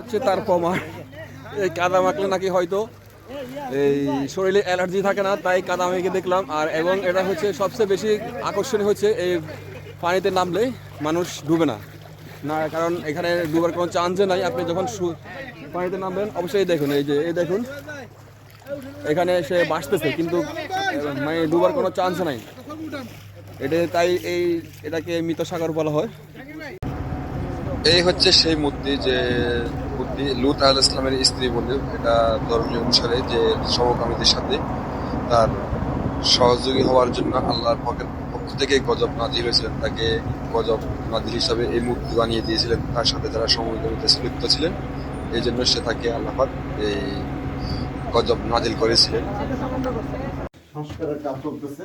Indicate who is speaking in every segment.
Speaker 1: হচ্ছে তার প্রমাণ এই কাদা মাখলে নাকি হয়তো এই শরীরে অ্যালার্জি থাকে না, তাই কাদা মেখে দেখলাম। আর এবং এটা হচ্ছে সবচেয়ে বেশি আকর্ষণীয় হচ্ছে এই পানিতে নামলে মানুষ ডুবে না। না, কারণ এখানে ডুবার কোনো চান্সে নাই। আপনি যখন পানিতে নামবেন, অবশ্যই দেখুন, এই যে, এই দেখুন। এখানে সে বাঁচতেছে, কিন্তু মানে ডুবার কোনো চান্স নাই। এটা তাই এই, এটাকে মৃত সাগর বলা হয়। এই হচ্ছে সেই মূর্তি যে মূর্তি লুত আল ইসলামের স্ত্রী বলে এটা ধর্মীয় অনুসারে যে সমকামীদের সাথে তার সহযোগী হওয়ার জন্য আল্লাহর পকের পক্ষ থেকে গজব নাজির হয়েছিলেন। তাকে গজব নাজির হিসাবে এই মূর্তি বানিয়ে দিয়েছিলেন। তার সাথে যারা সমকামীতে লিপ্ত ছিলেন এই জন্য সে তাকে আল্লাহাক এই গজব নাজিল করেছিলেন।
Speaker 2: সংস্কারের কাজ চলতেছে।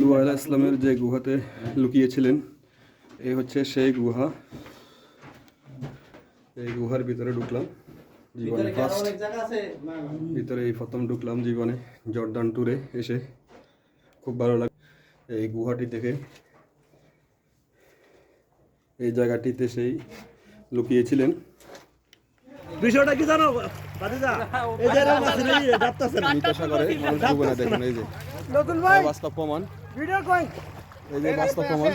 Speaker 1: লু ইসলামের যে গুহাতে লুকিয়েছিলেন এই হচ্ছে সেই গুহা। এই গুহার ভিতরে ঢুকলাম জীবনে ফার্স্ট ভিতরে এই প্রথম ঢুকলাম জীবনে জর্দান ট্যুরে এসে। খুব ভালো লাগে। এই গুহাটি দেখে এই জায়গাটিতে সেই লুকিয়েছিলেন।
Speaker 2: বিষয়টা কি জানো বাদিদা এই যে এরকম আছে না, এই ডাবতাছে না।
Speaker 1: মৃত সাগরে মানুষ ডুবে না দেখুন এই যে।
Speaker 3: নতুন ভাই।
Speaker 1: বাস্তব প্রমাণ। এই যে বাস্তব প্রমাণ।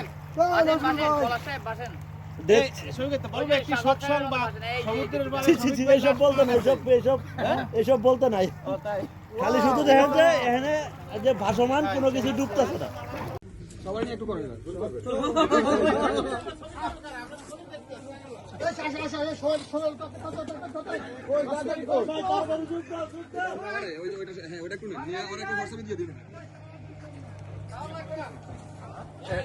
Speaker 2: দেখ, ছি, ছি, ছি, এইসব বলতে নাই এইসব এইসব এইসব বলতে নাই খালি শুধু দেখেন যে এখানে যে ভাসমান কোনো কিছু ডুবতেছে না
Speaker 1: সবাই নিয়ে একটু করে হ্যাঁ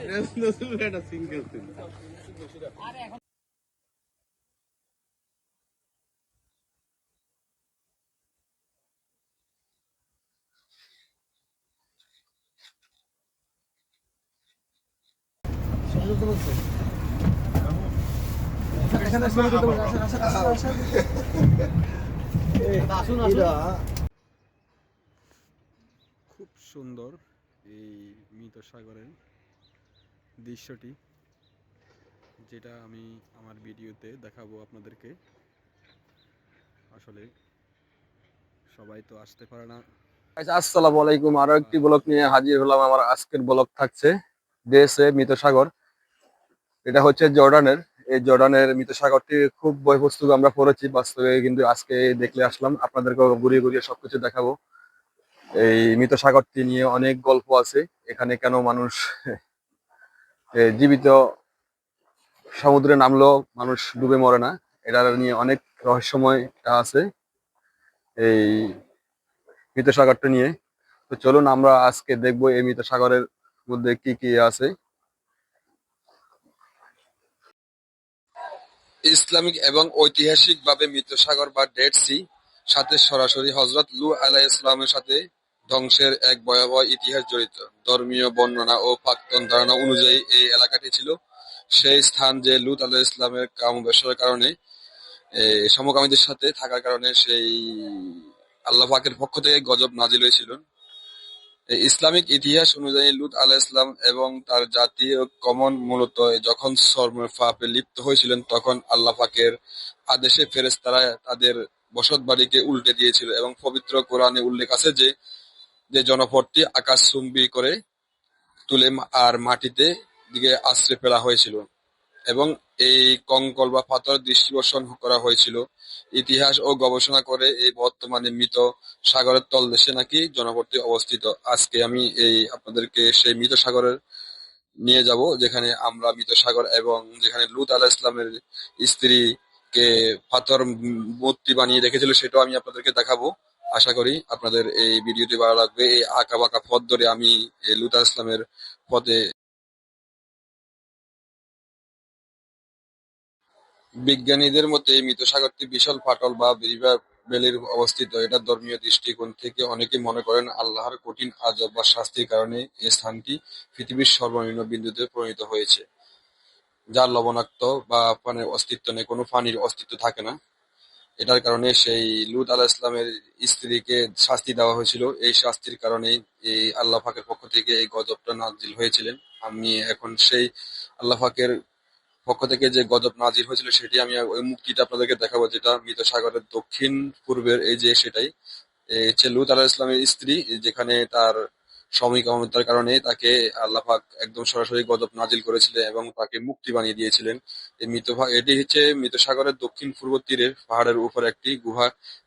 Speaker 1: খুব সুন্দর এই মৃত সাগরের দৃশ্যটি। যেটা আমি আমার ভিডিওতে দেখাবো আপনাদেরকে। আসলে সবাই তো আসতে পারে না। আসসালামু আলাইকুম। আরও একটি ব্লগ নিয়ে হাজির হলাম। আমার আজকের ব্লগ থাকছে দেশে মৃত সাগর এটা হচ্ছে জর্ডানের। এই জর্ডানের মৃত সাগরটি খুব বই আমরা পড়েছি। বাস্তবে কিন্তু আজকে দেখলে আসলাম। আপনাদেরকে ঘুরিয়ে ঘুরিয়ে সবকিছু দেখাবো। এই মৃত সাগরটি নিয়ে অনেক গল্প আছে। এখানে কেন মানুষ জীবিত সমুদ্রে নামলেও মানুষ ডুবে মরে না। এটা নিয়ে অনেক রহস্যময় আছে এই মৃত সাগরটা নিয়ে। তো চলুন আমরা আজকে দেখব এই মৃত সাগরের মধ্যে কি কি আছে। ইসলামিক এবং ঐতিহাসিকভাবে মৃত সাগর বা ডেড সি সাথে সরাসরি হজরত লু আলাহ ইসলামের সাথে ধ্বংসের এক ভয়াবহ ইতিহাস জড়িত। ধর্মীয় বর্ণনা ও প্রাক্তন ধারণা অনুযায়ী এই এলাকাটি ছিল সেই স্থান যে লুত আলাহ ইসলামের কাম ব্যবসার কারণে সমকামীদের সাথে থাকার কারণে সেই আল্লাহ পাকের পক্ষ থেকে গজব নাজিল হয়েছিল। ইসলামিক ইতিহাস অনুযায়ী লুত আলাহ ইসলাম এবং তার জাতি ও কমন মূলত যখন সর্মের পাপে লিপ্ত হয়েছিলেন, তখন আল্লাহ পাকের আদেশে ফেরেশতারা তাদের বসত বাড়িকে উল্টে দিয়েছিল এবং পবিত্র কোরআনে উল্লেখ আছে যে যে জনপদটি আকাশ আকাশচুম্বী করে তুলে আর মাটিতে দিকে আশ্রে ফেলা হয়েছিল এবং এই কঙ্কল বা পাথর দৃষ্টিবর্ষণ করা হয়েছিল। ইতিহাস ও গবেষণা করে এই বর্তমানে মৃত সাগরের তলদেশে নাকি জনপদটি অবস্থিত। আজকে আমি এই আপনাদেরকে সেই মৃত সাগরের নিয়ে যাব, যেখানে আমরা মৃত সাগর এবং যেখানে লুত আলাহ ইসলামের স্ত্রীকে পাথর মূর্তি বানিয়ে রেখেছিল, সেটাও আমি আপনাদেরকে দেখাবো। আশা করি আপনাদের এই ভিডিওটি ভালো লাগবে। এই আঁকা বাঁকা পথ ধরে আমি লুত ইসলামের পথে বিজ্ঞানীদের মতে এই মৃত সাগরটি বিশাল ফাটল বা রিভার ভ্যালির অবস্থিত। এটা ধর্মীয় দৃষ্টিকোণ থেকে অনেকে মনে করেন আল্লাহর কঠিন আজব বা শাস্তির কারণে এই স্থানটি পৃথিবীর সর্বনিম্ন বিন্দুতে পরিণত হয়েছে, যার লবণাক্ত বা পানির অস্তিত্ব নেই, কোনো পানির অস্তিত্ব থাকে না। এটার কারণে সেই লুত আলাহ ইসলামের স্ত্রীকে শাস্তি দেওয়া হয়েছিল। এই শাস্তির কারণে এই আল্লাহ পাকের পক্ষ থেকে এই গজবটা নাজিল হয়েছিলেন। আমি এখন সেই আল্লাহ পাকের পক্ষ থেকে যে গজব নাজির হয়েছিল সেটি আমি ওই মুক্তিটা আপনাদেরকে দেখাবো, যেটা মৃত সাগরের দক্ষিণ পূর্বের এই যে সেটাই। হচ্ছে লুত আলাহ ইসলামের স্ত্রী, যেখানে তার স্বামী কামতার কারণে তাকে আল্লাহ পাক একদম সরাসরি গজব নাজিল করেছিলেন এবং তাকে মুক্তি বানিয়ে দিয়েছিলেন। এই মৃত এটি হচ্ছে মৃত সাগরের দক্ষিণ পূর্ব তীরের পাহাড়ের উপর একটি গুহা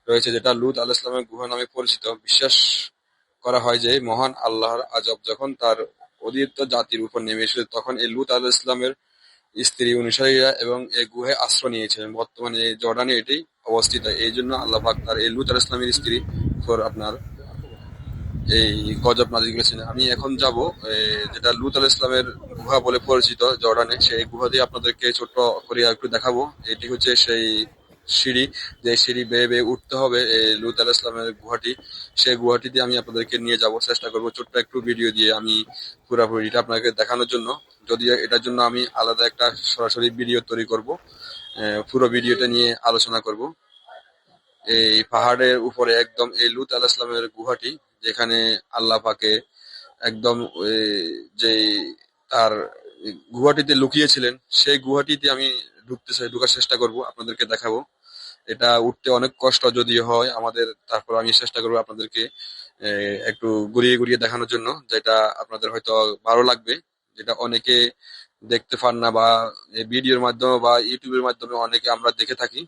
Speaker 1: রয়েছে, যেটা লুত আলাহ ইসলামের গুহা নামে পরিচিত। বিশ্বাস করা হয় যে মহান আল্লাহর আজব, যখন তার অধীত জাতির উপর নেমে এসেছিল, তখন এই লুত আলাহ ইসলামের স্ত্রী অনুসারীরা এবং এ গুহায় আশ্রয় নিয়েছিলেন বর্তমানে এই জর্ডানে এটি অবস্থিত। এই জন্য আল্লাহ পাক তার এই লুত আলাহ ইসলামের স্ত্রী তোর আপনার এই গজব নাজিল করেছেন। আমি এখন যাব যেটা লুত আল ইসলামের গুহা বলে পরিচিত জর্ডানে। সেই গুহা দিয়ে আপনাদেরকে ছোট্ট করে একটু দেখাবো। এটি হচ্ছে সেই সিঁড়ি, যে সিঁড়ি বেয়ে বেয়ে উঠতে হবে এই লুত আল ইসলামের গুহাটি সেই গুহাটি দিয়ে আমি আপনাদেরকে নিয়ে যাব, চেষ্টা করব ছোট্ট একটু ভিডিও দিয়ে আমি পুরোপুরিটা আপনাকে দেখানোর জন্য। যদিও এটার জন্য আমি আলাদা একটা সরাসরি ভিডিও তৈরি করব পুরো ভিডিওটা নিয়ে আলোচনা করব। এই পাহাড়ের উপরে একদম এই লুত আল ইসলামের গুহাটি যেখানে আল্লাহ পাকে একদম যে তার গুহাটিতে লুকিয়েছিলেন, সেই গুহাটিতে আমি ঢুকতে চাই, ঢুকার চেষ্টা করব, আপনাদেরকে দেখাবো। এটা উঠতে অনেক কষ্ট যদিও হয় আমাদের, তারপর আমি চেষ্টা করব আপনাদেরকে একটু ঘুরিয়ে ঘুরিয়ে দেখানোর জন্য, যেটা আপনাদের হয়তো ভালো লাগবে। যেটা অনেকে দেখতে পান না বা ভিডিওর মাধ্যমে বা ইউটিউবের মাধ্যমে অনেকে আমরা দেখে থাকি।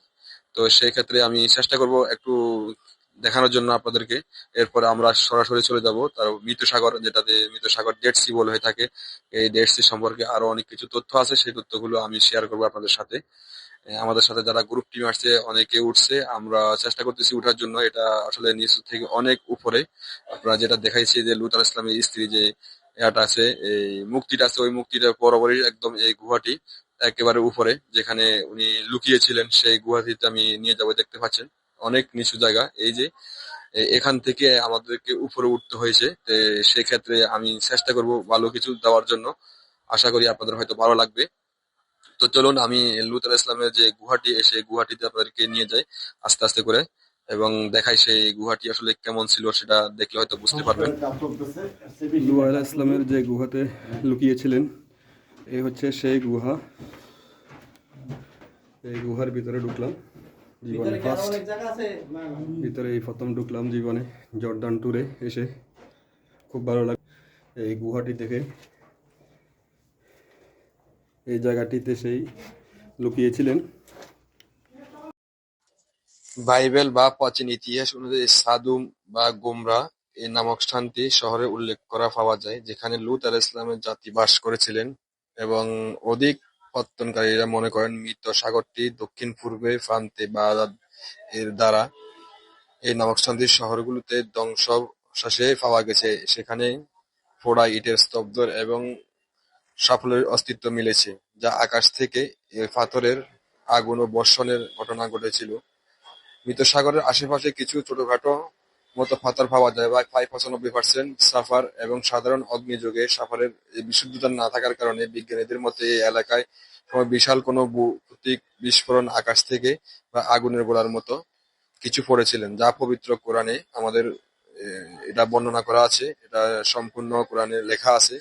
Speaker 1: তো সেই ক্ষেত্রে আমি চেষ্টা করব একটু দেখানোর জন্য আপনাদেরকে। এরপরে আমরা সরাসরি চলে যাব। তার মৃত সাগর যেটাতে মৃত সাগর ডেড সি বলে হয়ে থাকে। এই ডেড সি সম্পর্কে আরও অনেক কিছু তথ্য আছে। সেই তথ্যগুলো আমি শেয়ার করব আপনাদের সাথে। আমাদের সাথে যারা গ্রুপ টিম আসছে, অনেকে উঠছে। আমরা চেষ্টা করতেছি উঠার জন্য। এটা আসলে নিচ থেকে অনেক উপরে। আপনারা যেটা দেখাইছি যে লুত আল ইসলামের স্ত্রী যে এটা আছে, এই মুক্তিটা আছে, ওই মুক্তিটার বরাবরই একদম এই গুহাটি একেবারে উপরে। যেখানে উনি লুকিয়েছিলেন, সেই গুহাটিতে আমি নিয়ে যাব, দেখতে পাচ্ছেন। অনেক নিচু জায়গা। এই যে এখান থেকে আমাদেরকে উপরে উঠতে হয়েছে। সেক্ষেত্রে আমি চেষ্টা করব ভালো কিছু দেওয়ার জন্য। আশা করি আপনাদের হয়তো ভালো লাগবে। তো চলুন, আমি লুত আলাহ ইসলামের যে গুহাটি, সেই গুহাটিতে আপনাদেরকে নিয়ে যাই আস্তে আস্তে করে এবং দেখাই সেই গুহাটি আসলে কেমন ছিল সেটা দেখলে হয়তো বুঝতে পারবেন। লু আলাহ ইসলামের যে গুহাতে লুকিয়েছিলেন, এই হচ্ছে সেই গুহা। এই গুহার ভিতরে ঢুকলাম। জীবনে ফার্স্ট ভিতরে এই প্রথম ঢুকলাম জীবনে জর্দান ট্যুরে এসে। খুব ভালো লাগে এই গুহাটি দেখে এই জায়গাটিতে সেই লুকিয়েছিলেন। বাইবেল বা প্রাচীন ইতিহাস অনুযায়ী সাদুম বা গোমরা এই নামক স্থানটি শহরে উল্লেখ করা পাওয়া যায় যেখানে লুত আল ইসলামের জাতি বাস করেছিলেন এবং অধিক পত্তনকারীরা মনে করেন মৃত সাগরটি দক্ষিণ পূর্বে প্রান্তে বাগদাদ এর দ্বারা এই নামক স্থানটির শহরগুলোতে ধ্বংসাবশেষে পাওয়া গেছে। সেখানে ফোড়া, ইটের স্তব্ধ এবং সাফল্যের অস্তিত্ব মিলেছে, যা আকাশ থেকে পাথরের আগুন ও বর্ষণের ঘটনা ঘটেছিল। মৃত সাগরের আশেপাশে কিছু ছোটখাটো মতো পাথর পাওয়া যায় বা প্রায় পঁচানব্বই পার্সেন্ট সাফার এবং সাধারণ অগ্নিযোগে সাফারের বিশুদ্ধতা না থাকার কারণে বিজ্ঞানীদের মতে এই এলাকায় বিশাল কোনো ভৌতিক বিস্ফোরণ আকাশ থেকে বা আগুনের গোলার মতো কিছু পড়েছিলেন, যা পবিত্র কোরআনে আমাদের এটা বর্ণনা করা আছে, এটা সম্পূর্ণ কোরআনে লেখা আছে।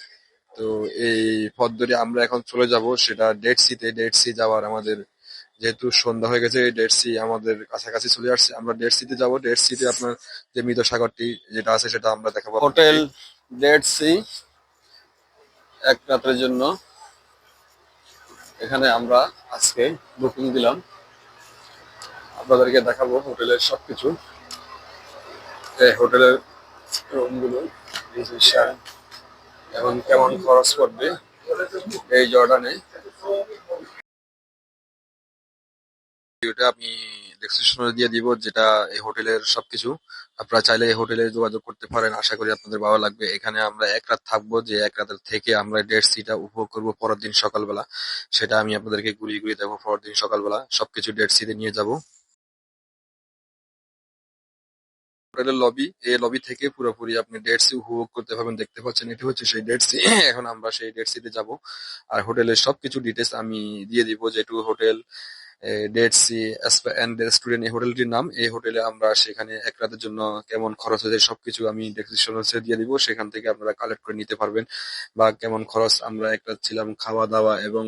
Speaker 1: তো এই পথ ধরে আমরা এখন চলে যাব, সেটা ডেড সিতে ডেড সি যাওয়ার আমাদের যেহেতু সন্ধ্যা হয়ে গেছে ডেড সি আমাদের কাছাকাছি চলে আসছে। আমরা ডেড সিতে যাব। ডেড সিতে আপনার যে মৃত সাগরটি যেটা আছে সেটা আমরা দেখাবো হোটেল ডেড সি এক রাতের জন্য। এখানে আমরা আজকে বুকিং দিলাম। আপনাদেরকে দেখাবো হোটেলের সবকিছু। এই হোটেলের রুমগুলো এবং কেমন খরচ পড়বে এই জর্ডানে। ভিডিওটা আমি ডেসক্রিপশনে দিয়ে দিব, যেটা এই হোটেলের সবকিছু। আপনারা চাইলে এই হোটেলে যোগাযোগ করতে পারেন, আশা করি আপনাদের ভালো লাগবে। এখানে আমরা এক রাত থাকব, যে এক রাতের থেকে আমরা ডেট সিটা উপভোগ করব পরের দিন সকালবেলা। সেটা আমি আপনাদেরকে ঘুরিয়ে ঘুরিয়ে দেবো পরের দিন সকালবেলা। সবকিছু ডেট সিতে নিয়ে যাব। হোটেলের লবি এই লবি থেকে পুরোপুরি আপনি ডেট সি উপভোগ করতে পারবেন, দেখতে পাচ্ছেন এটি হচ্ছে সেই ডেট সি এখন আমরা সেই ডেট সিতে যাব। আর হোটেলের সবকিছু ডিটেলস আমি দিয়ে দিব যেটু hotel dead sea and student এই হোটেলটির নাম, এই হোটেলে আমরা সেখানে এক রাতের জন্য কেমন খরচ হয়েছে সবকিছু আমি ডেসক্রিপশনে দিয়ে দিব, সেখান থেকে আপনারা কালেক্ট করে নিতে পারবেন, বা কেমন খরচ আমরা একটা ছিলাম খাওয়া দাওয়া এবং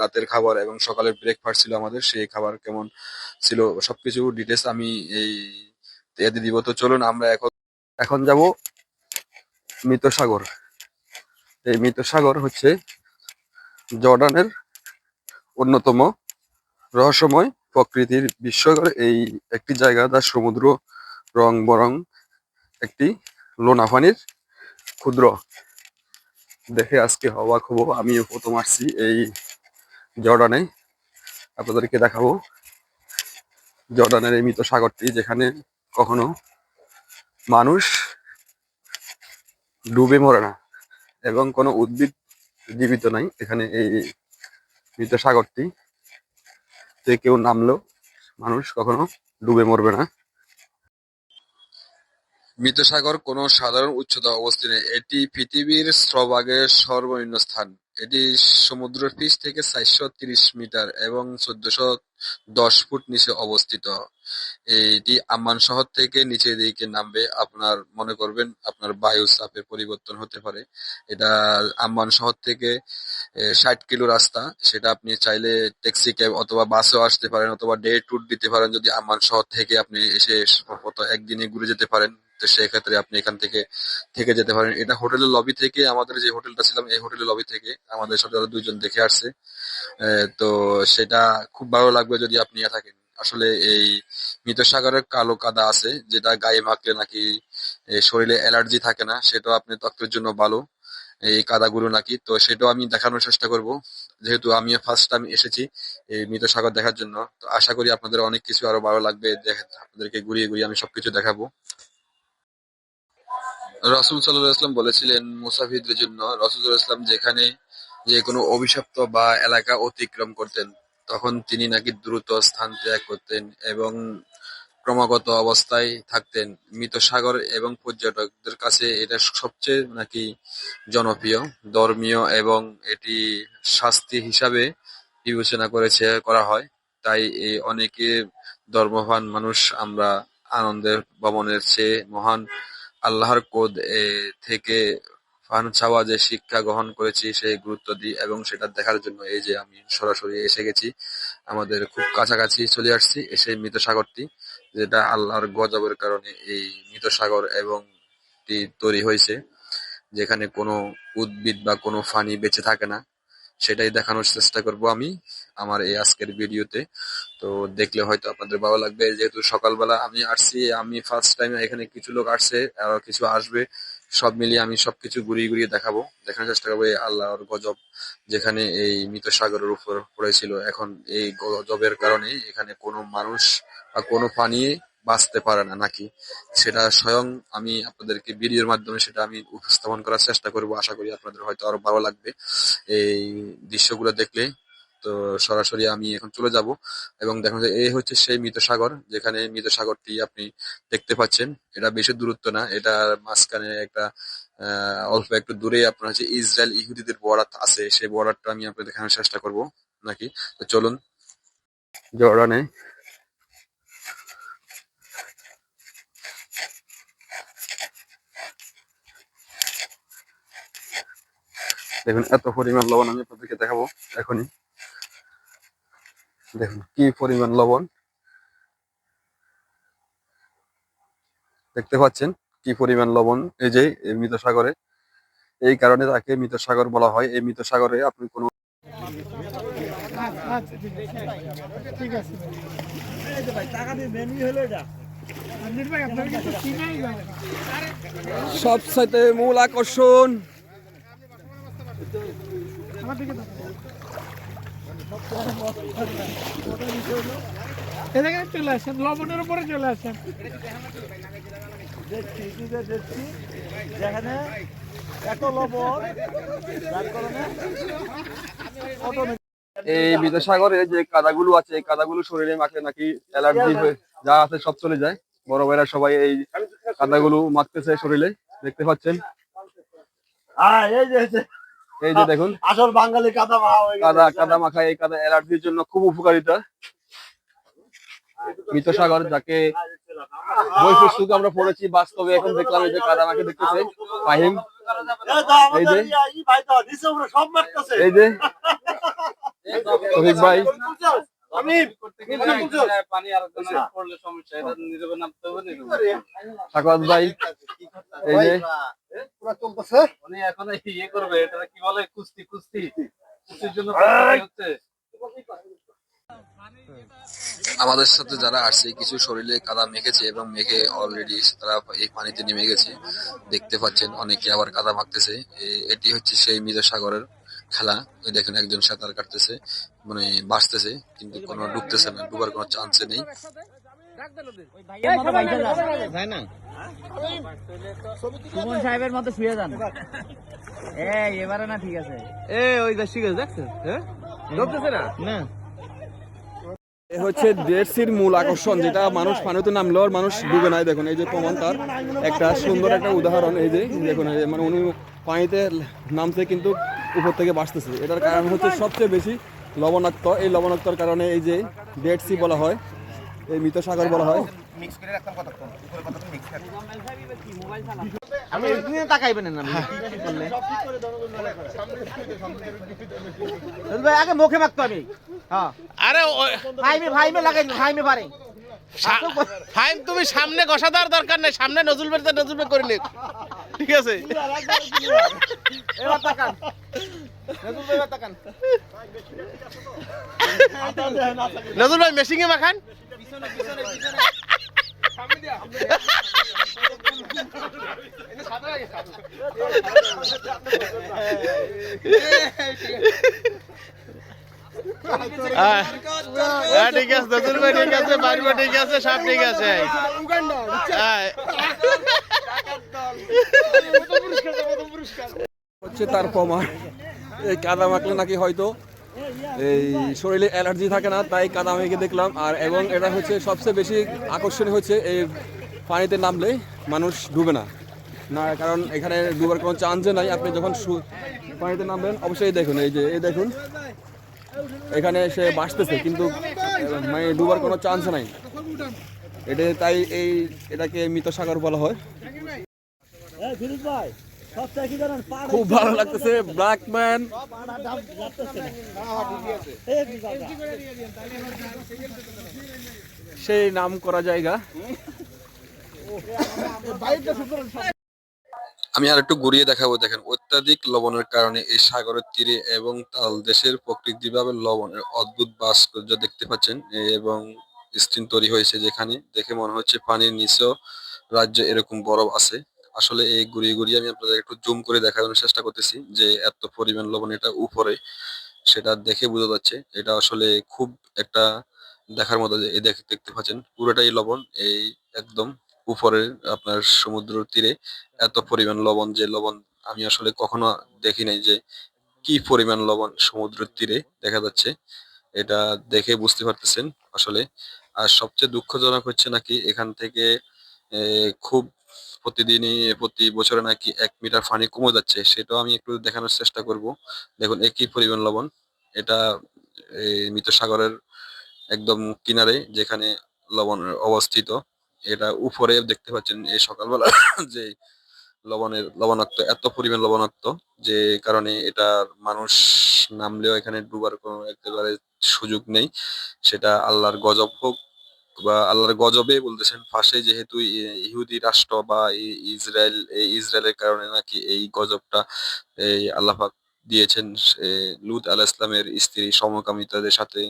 Speaker 1: রাতের খাবার এবং সকালের ব্রেকফাস্ট ছিল আমাদের, সেই খাবার কেমন ছিল সবকিছু ডিটেলস আমি এই এতে দিব। তো চলুন আমরা এখন এখন যাব মৃত সাগর এই মৃত সাগর হচ্ছে জর্ডানের অন্যতম রহস্যময় প্রকৃতির বিস্ময়কর এই একটি জায়গা, যা সমুদ্র রং বরং একটি লোনা পানির ক্ষুদ্র। দেখে আজকে হওয়া হব, আমিও প্রথম আসছি এই জর্ডানে। আপনাদেরকে দেখাবো জর্ডানের এই মৃত সাগরটি, যেখানে কখনো মানুষ ডুবে মরে না এবং কোনো উদ্ভিদ জীবিত নাই। এখানে এই মৃত সাগরটি তে কেউ নামলেও মানুষ কখনো ডুবে মরবে না। মৃত সাগর কোনো সাধারণ উচ্চতা অবস্থিত নেই। এটি পৃথিবীর স্থলভাগের সর্বনিম্ন স্থান। এটি সমুদ্র পৃষ্ঠ থেকে চারশো তিরিশ মিটার এবং চোদ্দশো দশ ফুট নিচে অবস্থিত। এটি আম্মান শহর থেকে নিচের দিকে নামবে। আপনার মনে করবেন আপনার বায়ু চাপের পরিবর্তন হতে পারে। এটা আম্মান শহর থেকে ষাট কিলো রাস্তা। সেটা আপনি চাইলে ট্যাক্সি ক্যাব অথবা বাসেও আসতে পারেন অথবা ডে ট্যুর দিতে পারেন যদি আম্মান শহর থেকে আপনি এসে সম্ভবত একদিনে ঘুরে যেতে পারেন। তো সেক্ষেত্রে আপনি এখান থেকে থেকে যেতে পারেন। এটা হোটেলের লবি থেকে, আমাদের যে হোটেলটা ছিলাম, এই হোটেলের লবি থেকে আমাদের সাথে দুইজন দেখে আসছে। তো সেটা খুব ভালো লাগবে যদি আপনি থাকেন। আসলে এই মৃত সাগরের কালো কাদা আছে, যেটা গায়ে মাখলে নাকি শরীরে অ্যালার্জি থাকে না, সেটাও আপনি ত্বকের জন্য ভালো, এই কাদাগুলো নাকি। তো সেটাও আমি দেখানোর চেষ্টা করব। যেহেতু আমি ফার্স্ট টাইম এসেছি এই মৃত সাগর দেখার জন্য, তো আশা করি আপনাদের অনেক কিছু আরও ভালো লাগবে। আপনাদেরকে ঘুরিয়ে ঘুরিয়ে আমি সবকিছু দেখাবো। রাসূল সাল্লাল্লাহু আলাইহি ওয়াসাল্লাম বলেছিলেন মুসাফিদের জন্য, রাসূল ওয়াসাল্লাম যেখানে যে কোনো অভিশপ্ত বা এলাকা অতিক্রম করতেন। তখন তিনি নাকি দ্রুত স্থান ত্যাগ করতেন এবং ক্রমাগত অবস্থায় থাকতেন। মৃত সাগর এবং পর্যটকদের কাছে এটা সবচেয়ে নাকি জনপ্রিয়, ধর্মীয় এবং এটি শাস্তি হিসাবে বিবেচনা করেছে, করা হয়। তাই এই অনেকে ধর্মবান মানুষ, আমরা আনন্দের ভবনের চেয়ে মহান আল্লাহর কোদ থেকে ফান ছাওয়া যে শিক্ষা গ্রহণ করেছি সেই গুরুত্ব দিই এবং সেটা দেখার জন্য এই যে আমি সরাসরি এসে গেছি, আমাদের খুব কাছাকাছি চলে আসছি এসে মৃত সাগরটি, যেটা আল্লাহর গজবের কারণে এই মৃত সাগর এবং তৈরি হয়েছে, যেখানে কোনো উদ্ভিদ বা কোনো ফানি বেঁচে থাকে না। সেটাই দেখানোর চেষ্টা করব আমি আমার এই আজকের ভিডিওতে। তো দেখলে হয়তো আপনাদের ভালো লাগবে। যেহেতু সকালবেলা আমি আসছি, আমি ফার্স্ট টাইম এখানে কিছু লোক আসছে, আরও কিছু আসবে। সব মিলিয়ে আমি সবকিছু ঘুরিয়ে ঘুরিয়ে দেখাবো। দেখানোর চেষ্টা করব এই আল্লাহর গজব যেখানে এই মৃত সাগরের উপর পড়েছিল। এখন এই গজবের কারণে এখানে কোনো মানুষ বা কোনো পানি বাঁচতে পারে না নাকি? সেটা স্বয়ং আমি আপনাদেরকে ভিডিওর মাধ্যমে সেটা আমি উপস্থাপন করার চেষ্টা করব। আশা করি আপনাদের হয়তো আরও ভালো লাগবে। এই দৃশ্যগুলো দেখলে তো সরাসরি আমি এখন চলে যাব। এবং দেখুন যে এই হচ্ছে সেই মৃত সাগর যেখানে মৃত সাগরটি আপনি দেখতে পাচ্ছেন। এটা বেশি দূরত্ব না, এটা মাঝখানে একটা অল্প একটু দূরে আপনার হচ্ছে ইসরায়েল ইহুদিদের বর্ডার আছে। সেই বর্ডারটা আমি আপনাদের দেখানোর চেষ্টা করব নাকি? তো চলুন। জর্ডানে। দেখুন, এত পরিমাণ লবণ আমি আপনাদেরকে দেখাবো এখনই। দেখুন, কি পরিমাণ লবণ দেখতে পাচ্ছেন কি পরিমাণ লবণ এই যে মৃত সাগরে এই কারণে তাকে মৃত সাগর বলা হয় এই মৃত সাগরে আপনি কোনো। সবসাইতে মূল আকর্ষণ।
Speaker 3: এদিকে চলে আসেন লবণের উপরে চলে আসেন।
Speaker 2: দেখছি যেখানে এত লবণ যার কারণে
Speaker 1: এই মৃত সাগরে যে কাদাগুলো আছে এই কাদাগুলো শরীরে মাখলে নাকি অ্যালার্জি হয়ে যা আছে সব চলে যায়। বড় ভাইরা সবাই এই কাদাগুলো মাখতেছে শরীরে দেখতে পাচ্ছেন?
Speaker 2: আয় এই যে। এই যে,
Speaker 1: দেখুন।
Speaker 2: আসল বাঙালি কাদা
Speaker 1: কাদা কাদা মাখা এই কাদা অ্যালার্জির জন্য খুব উপকারিতা। মৃত সাগর যাকে বই পুস্তকে আমরা পড়েছি বাস্তবে এখন দেখলাম এই যে কাদা মাখে দেখতেছে। ফাহিম
Speaker 2: এই
Speaker 1: যে। এই যে। ভাই।
Speaker 2: আমি
Speaker 4: পানি আর পড়লে সমস্যা এটা নীরবে নামতে হবে নীরবে
Speaker 1: সাকওয়াত ভাই এই যে
Speaker 4: উনি এখন ইয়ে করবে এটা কি বলে? কুস্তি কুস্তি। কুস্তির জন্য হচ্ছে।
Speaker 1: আমাদের সাথে যারা আসছে কিছু শরীরে কাদা মেখেছে এবং মেখে অলরেডি তারা এই পানিতে নেমে গেছে। দেখতে পাচ্ছেন অনেকে আবার কাদা মাখতেছে। এ- এটি হচ্ছে সেই মৃত সাগরের খেলা ওই দেখেন একজন সাঁতার কাটতেছে মানে বাঁচতেছে কিন্তু কোনো ডুবতেছে না ডুবার কোনো চান্স নেই।
Speaker 5: সুমন সাহেবের মতো শুয়ে যান। এই এবারে না ঠিক আছে।
Speaker 4: এ ওই ঠিক আছে দেখছেন হ্যাঁ? ডুবতেছে না?
Speaker 5: না।
Speaker 1: হচ্ছে ডেড মূল আকর্ষণ যেটা মানুষ পানিতে নামলেও আর মানুষ ডুবে নাই দেখুন এই যে প্রমাণ তার একটা সুন্দর একটা উদাহরণ এই যে দেখুন মানে উনি পানিতে নামতে কিন্তু উপর থেকে বাঁচতেছে। এটার কারণ হচ্ছে সবচেয়ে বেশি লবণাক্ত। এই লবণাক্তর কারণে এই যে ডেড সি বলা হয় এই মৃত সাগর বলা হয়।
Speaker 5: আমি এদিকে তাকাইবেন না কি করলে? ভাই আগে মুখে মাখতো আমি। হ্যাঁ।
Speaker 6: আরে
Speaker 5: ভাইমে ভাইমে লাগাই ভাইমে পারে।
Speaker 6: ফাইন তুমি সামনে ঘষা দেওয়ার দরকার নেই সামনে নজরুল বেরতে নজরুল বের করে নে ঠিক আছে নজরুল ভাই মেশিং এ মাখান হ্যাঁ হ্যাঁ, ঠিক আছে ভাই ঠিক আছে ঠিক আছে সব ঠিক আছে। হ্যাঁ।
Speaker 1: হচ্ছে তার প্রমাণ। এই কাদা মাখলে নাকি হয়তো এই শরীরে অ্যালার্জি থাকে না তাই কাদা মেখে দেখলাম। আর এবং এটা হচ্ছে সবচেয়ে বেশি আকর্ষণীয় হচ্ছে এই পানিতে নামলে মানুষ ডুবে না। না কারণ এখানে ডুবার কোনো চান্সে নাই। আপনি যখন পানিতে নামবেন অবশ্যই দেখুন এই যে এই দেখুন। এখানে সে বাঁচতেছে, কিন্তু মানে ডুবার কোনো চান্স নাই। এটা তাই এই, এটাকে মৃত সাগর বলা হয়। খুব ভালো লাগতেছে ব্ল্যাক ম্যান? সেই নাম করা জায়গা। আমি আর একটু ঘুরিয়ে দেখাবো, দেখেন অত্যাধিক লবণের কারণে এই সাগরের তীরে এবং তাল দেশের প্রকৃতিভাবে লবণের অদ্ভুত ভাস্কর্য দেখতে পাচ্ছেন, এবং স্ক্রিন তৈরি হয়েছে যেখানে দেখে মনে হচ্ছে পানির নিচেও রাজ্যে এরকম বরফ আছে। আসলে এই ঘুরিয়ে ঘুরিয়ে আমি আপনাদের একটু জুম করে দেখানোর চেষ্টা করতেছি যে এত পরিমাণ লবণ এটা উপরে, সেটা দেখে বোঝা যাচ্ছে। এটা আসলে খুব একটা দেখার মতো যে দেখ, দেখতে পাচ্ছেন পুরোটাই লবণ, এই একদম উপরের আপনার সমুদ্র তীরে এত পরিমাণ লবণ, যে লবণ আমি আসলে কখনো দেখি নাই যে কি পরিমাণ লবণ সমুদ্রের তীরে দেখা যাচ্ছে। এটা দেখে বুঝতে পারতেছেন আসলে। আর সবচেয়ে দুঃখজনক হচ্ছে নাকি এখান থেকে খুব প্রতিদিনই, প্রতি বছরে নাকি এক মিটার পানি কমে যাচ্ছে। সেটাও আমি একটু দেখানোর চেষ্টা করব। দেখুন একই পরিমাণ লবণ? এটা মৃত সাগরের একদম কিনারে যেখানে লবণ অবস্থিত। এটা উপরে দেখতে পাচ্ছেন এই সকালবেলা যে লবণের লবণাক্ত, এত পরিমাণ লবণাক্ত যে কারণে এটা মানুষ নামলেও এখানে ডুবার কোনো একেবারে সুযোগ নেই। সেটা আল্লাহর গজব হোক বা আল্লাহর গজবে বলতেছেন, ফাঁসে যেহেতু ইহুদি রাষ্ট্র বা ইসরায়েল ইসরায়েলের কারণে নাকি এই গজবটা এই আল্লাহ পাক দিয়েছেন লুত আল ইসলামের স্ত্রী সমকামিতাদের সাথে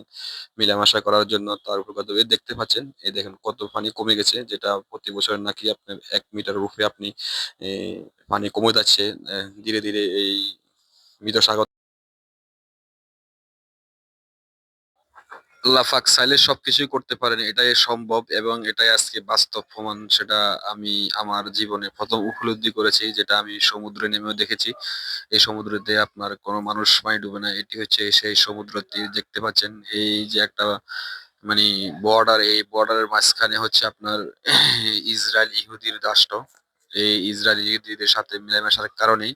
Speaker 1: মিলামেশা করার জন্য তার উপর কত দেখতে পাচ্ছেন এই দেখেন কত পানি কমে গেছে, যেটা প্রতি বছর নাকি আপনার এক মিটার উপরে আপনি পানি কমে যাচ্ছে ধীরে ধীরে এই মৃত সাগর আল্লাহ পাক চাইলে সবকিছুই করতে পারেন, এটাই সম্ভব এবং এটাই আজকে বাস্তব প্রমাণ, সেটা আমি আমার জীবনে প্রথম উপলব্ধি করেছি, যেটা আমি সমুদ্রে নেমেও দেখেছি। এই সমুদ্রতে আপনার কোনো মানুষ পানি ডুবে না, এটি হচ্ছে সেই সমুদ্র তীর, দেখতে পাচ্ছেন এই যে একটা মানে বর্ডার এই বর্ডারের মাঝখানে হচ্ছে আপনার ইসরায়েল ইহুদির রাষ্ট্র। এই ইসরায়েল ইহুদিদের সাথে মেলামেশার কারণেই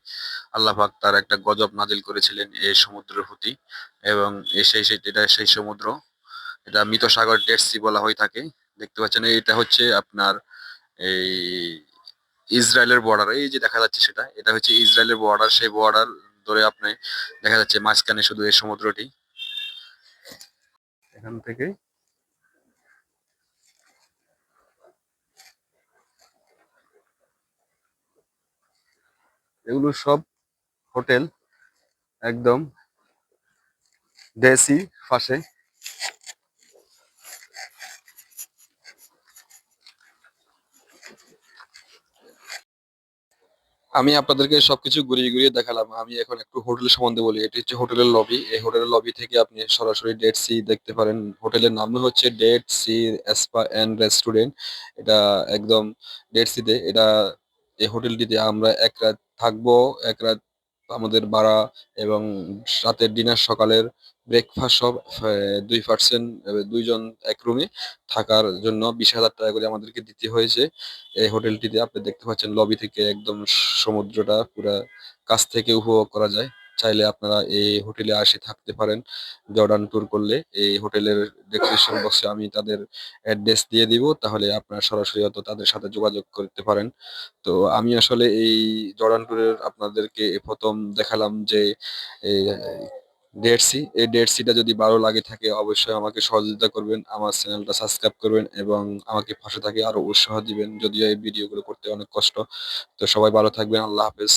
Speaker 1: আল্লাহ পাক তার একটা গজব নাজিল করেছিলেন এই সমুদ্রের প্রতি এবং সেই এটা সেই সমুদ্র। এটা মৃত সাগর ডেড সি বলা হয়ে থাকে। দেখতে পাচ্ছেন, এটা হচ্ছে আপনার এই ইসরায়েলের বর্ডার এই যে দেখা যাচ্ছে সেটা, এটা হচ্ছে ইসরায়েলের বর্ডার সেই বর্ডার ধরে আপনি দেখা যাচ্ছে মাঝখানে শুধু এই সমুদ্রটি। এখান থেকে এগুলো সব হোটেল, একদম দেশি, পাশে। আমি আপনাদেরকে সবকিছু ঘুরিয়ে ঘুরিয়ে দেখালাম। আমি এখন একটু হোটেল সম্বন্ধে বলি। এটি হচ্ছে হোটেলের লবি এই হোটেলের লবি থেকে আপনি সরাসরি ডেট সি দেখতে পারেন। হোটেলের নাম হচ্ছে date sea spa and restaurant এটা একদম ডেট সিতে এটা এই হোটেলটিতে আমরা এক রাত থাকব, এক রাত আমাদের ভাড়া এবং রাতের ডিনার সকালের ব্রেকফাস্ট সব দুই পার্সেন্ট দুইজন এক রুমে থাকার জন্য বিশ হাজার টাকা করে আমাদেরকে দিতে হয়েছে। এই হোটেলটিতে আপনি দেখতে পাচ্ছেন লবি থেকে একদম সমুদ্রটা পুরা কাছ থেকে উপভোগ করা যায়। চাইলে আপনারা এই হোটেলে আসে থাকতে পারেন। জর্ডান ট্যুর করলে এই হোটেলের ডেসক্রিপশন বক্সে আমি তাদের অ্যাড্রেস দিয়ে দিব, তাহলে আপনারা সরাসরি হয়তো তাদের সাথে যোগাযোগ করতে পারেন। তো আমি আসলে এই জর্ডান ট্যুরের আপনাদেরকে প্রথম দেখালাম যে এই ডেট সি এই ডেট সিটা যদি ভালো লাগে থাকে অবশ্যই আমাকে সহযোগিতা করবেন, আমার চ্যানেলটা সাবস্ক্রাইব করবেন এবং আমাকে পাশে থাকে আরও উৎসাহ দিবেন। যদিও এই ভিডিওগুলো করতে অনেক কষ্ট। তো সবাই ভালো থাকবেন, আল্লাহ হাফেজ।